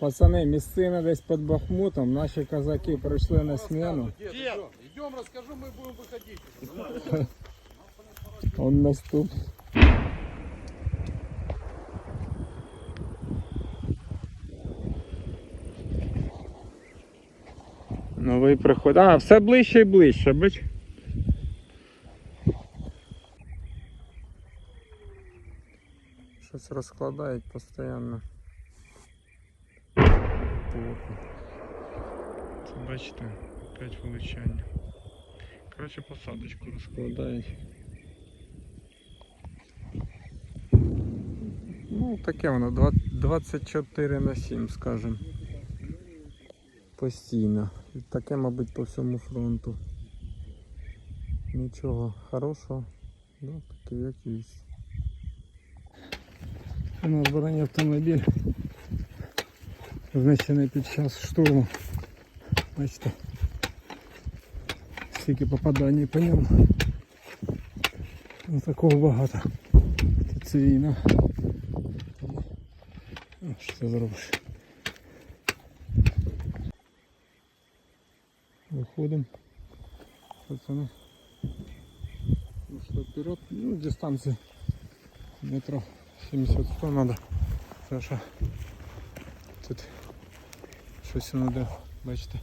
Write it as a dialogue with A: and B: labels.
A: Пацани, місцина десь під Бахмутом, наші козаки прийшли на зміну.
B: Дед, идем, расскажу, мы будем выходить.
A: Он наступ. Новий приход. А, все ближче і ближче, бач. Щось розкладають постійно. Плотно. Це бачите, опять вилучання. Коротше, посадочку розкладають. Ну, таке воно, два- 24 на 7, скажем. Постійно. І таке, мабуть, по всьому фронту. Нічого хорошого. Ну, таке як є. У нас броні автомобіль. Знищений під час штурму. Бачите. Скільки попадань по ньому. Ну, такого багато. Це війна. Ну, Що ти зробиш? Виходимо. Пацани. Ну що, вперед. Ну, дистанція метров 70-100 надо. Потому що тут щось надо, бачите.